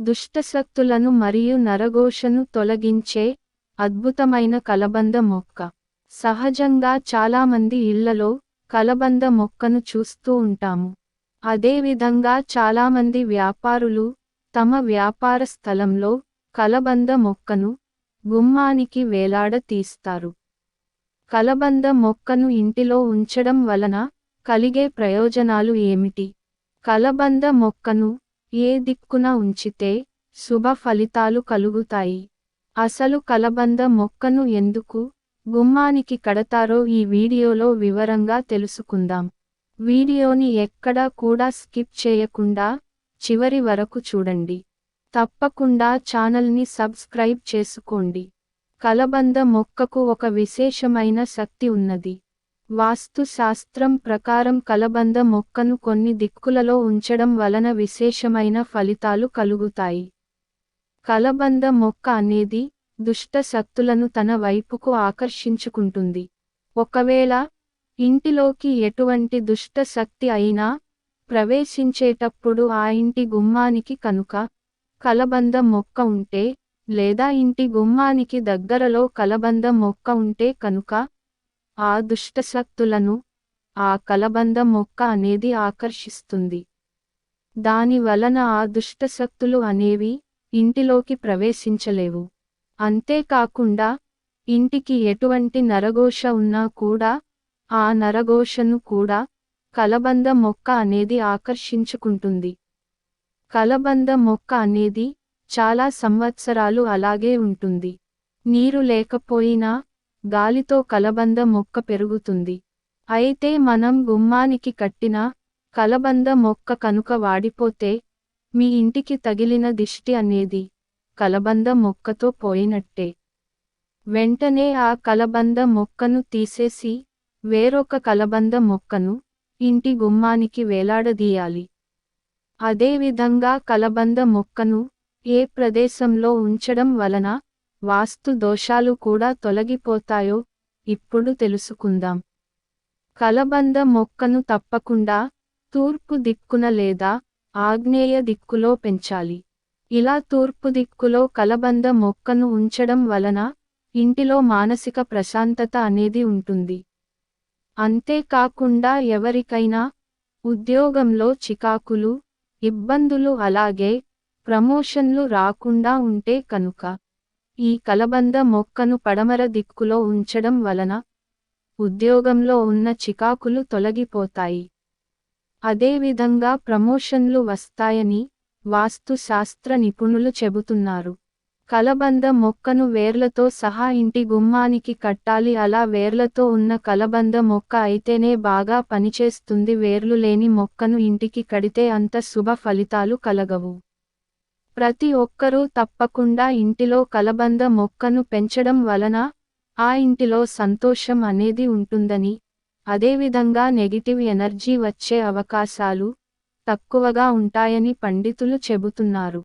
దుష్టశక్తులను మరియు నరఘోషను తొలగించే అద్భుతమైన కలబంద మొక్క. సహజంగా చాలామంది ఇళ్ళలో కలబంద మొక్కను చూస్తూ ఉంటాము. అదేవిధంగా చాలామంది వ్యాపారులు తమ వ్యాపార స్థలంలో కలబంద మొక్కను గుమ్మానికి వేలాడ తీస్తారు. కలబంద మొక్కను ఇంటిలో ఉంచడం వలన కలిగే ప్రయోజనాలు ఏమిటి? కలబంద మొక్కను ఏ దిక్కున ఉంచితే శుభ ఫలితాలు కలుగుతాయి. అసలు కలబంద మొక్కను ఎందుకు గుమ్మానికి కడతారో ఈ వీడియోలో వివరంగా తెలుసుకుందాం. వీడియోని ఎక్కడా కూడా స్కిప్ చేయకుండా చివరి వరకు చూడండి. తప్పకుండా ఛానల్ని సబ్స్క్రైబ్ చేసుకోండి. కలబంద మొక్కకు ఒక విశేషమైన శక్తి ఉన్నది. వాస్తు శాస్త్రం ప్రకారం కలబంద మొక్కను కొన్ని దిక్కులలో ఉంచడం వలన విశేషమైన ఫలితాలు కలుగుతాయి. కలబంద మొక్క అనేది దుష్ట శక్తులను తన వైపుకు ఆకర్షించుకుంటుంది. ఒకవేళ ఇంటిలోకి ఎటువంటి దుష్ట శక్తి అయినా ప్రవేశించేటప్పుడు ఆ ఇంటి గుమ్మానికి కనుక కలబంద మొక్క ఉంటే లేదా ఇంటి గుమ్మానికి దగ్గరలో కలబంద మొక్క ఉంటే కనుక ఆ దుష్టశక్తులను ఆ కలబంద మొక్క అనేది ఆకర్షిస్తుంది. దాని వలన ఆ దుష్టశక్తులు అనేవి ఇంటిలోకి ప్రవేశించలేవు. అంతేకాకుండా ఇంటికి ఎటువంటి నరఘోష ఉన్నా కూడా ఆ నరఘోషను కూడా కలబంద మొక్క అనేది ఆకర్షించుకుంటుంది. కలబంద మొక్క అనేది చాలా సంవత్సరాలు అలాగే ఉంటుంది. నీరు లేకపోయినా గాలితో కలబంద మొక్క పెరుగుతుంది. అయితే మనం గుమ్మానికి కట్టిన కలబంద మొక్క కనుక వాడిపోతే మీ ఇంటికి తగిలిన దిష్టి అనేది కలబంద మొక్కతో పోయినట్టే. వెంటనే ఆ కలబంద మొక్కను తీసేసి వేరొక కలబంద మొక్కను ఇంటి గుమ్మానికి వేలాడదీయాలి. అదేవిధంగా కలబంద మొక్కను ఏ ప్రదేశంలో ఉంచడం వలన వాస్తు దోషాలు కూడా తొలగిపోతాయో ఇప్పుడు తెలుసుకుందాం. కలబంద మొక్కను తప్పకుండా తూర్పు దిక్కున లేదా ఆగ్నేయ దిక్కులో పెంచాలి. ఇలా తూర్పు దిక్కులో కలబంద మొక్కను ఉంచడం వలన ఇంటిలో మానసిక ప్రశాంతత అనేది ఉంటుంది. అంతేకాకుండా ఎవరికైనా ఉద్యోగంలో చికాకులు ఇబ్బందులు అలాగే ప్రమోషన్లు రాకుండా ఉంటే కనుక ఈ కలబంద మొక్కను పడమర దిక్కులో ఉంచడం వలన ఉద్యోగంలో ఉన్న చికాకులు తొలగిపోతాయి. అదేవిధంగా ప్రమోషన్లు వస్తాయని వాస్తుశాస్త్ర నిపుణులు చెబుతున్నారు. కలబంద మొక్కను వేర్లతో సహా ఇంటి గుమ్మానికి కట్టాలి. అలా వేర్లతో ఉన్న కలబంద మొక్క అయితేనే బాగా పనిచేస్తుంది. వేర్లు లేని మొక్కను ఇంటికి కడితే అంత శుభ ఫలితాలు కలగవు. ప్రతి ఒక్కరూ తప్పకుండా ఇంటిలో కలబంద మొక్కను పెంచడం వలన ఆ ఇంటిలో సంతోషం అనేది ఉంటుందని అదేవిధంగా నెగిటివ్ ఎనర్జీ వచ్చే అవకాశాలు తక్కువగా ఉంటాయని పండితులు చెబుతున్నారు.